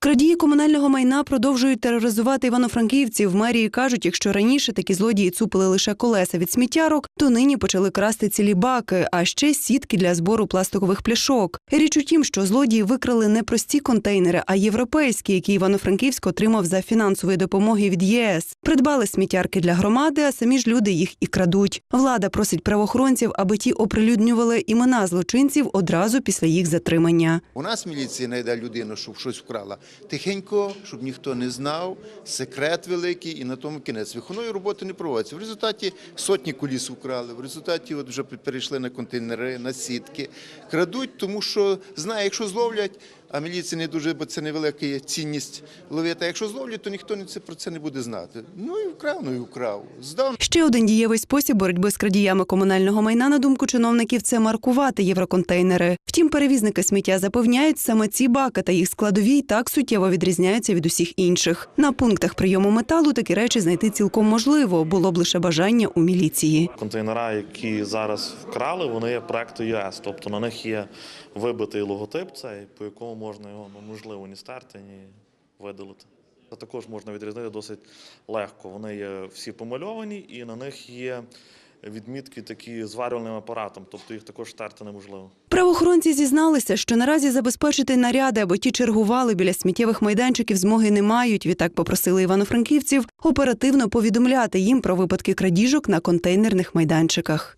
Крадії комунального майна продовжують тероризувати івано-франківців. В мерії кажуть, якщо раніше такі злодії цупили лише колеса від сміттярок, то нині почали красти цілі баки, а ще сітки для збору пластикових пляшок. Річ у тім, що злодії викрали не прості контейнери, а європейські, які Івано-Франківськ отримав за фінансової допомоги від ЄС. Придбали сміттярки для громади, а самі ж люди їх і крадуть. Влада просить правоохоронців, аби ті оприлюднювали імена злочинців одразу після їх затримання. У нас міліція знайде людину, щоб щось вкрала. Тихенько, щоб ніхто не знав, секрет великий, і на тому кінець. Виховної роботи не проводиться. В результаті сотні коліс вкрали, в результаті от вже перейшли на контейнери, на сітки. Крадуть, тому що знає, якщо зловлять, а міліція не дуже, бо це невелика цінність ловити. А якщо зловлять, то ніхто про це не буде знати. Ну і вкрав, ну і вкрав. Здав. Ще один дієвий спосіб боротьби з крадіями комунального майна, на думку чиновників, це маркувати євроконтейнери. Втім, перевізники сміття запевняють, саме ці баки та їх складові й так суттєво відрізняються від усіх інших. На пунктах прийому металу такі речі знайти цілком можливо, було б лише бажання у міліції. Контейнера, які зараз вкрали, вони є проекту ЄС, тобто на них є вибитий логотип, цей, по якому можна його ну, можливо ні стерти, ні видалити. Це також можна відрізнити досить легко. Вони є всі помальовані, і на них є відмітки такі зварювальним апаратом, тобто їх також терти неможливо. Правоохоронці зізналися, що наразі забезпечити наряди, аби ті чергували біля сміттєвих майданчиків, змоги не мають. Відтак попросили івано-франківців оперативно повідомляти їм про випадки крадіжок на контейнерних майданчиках.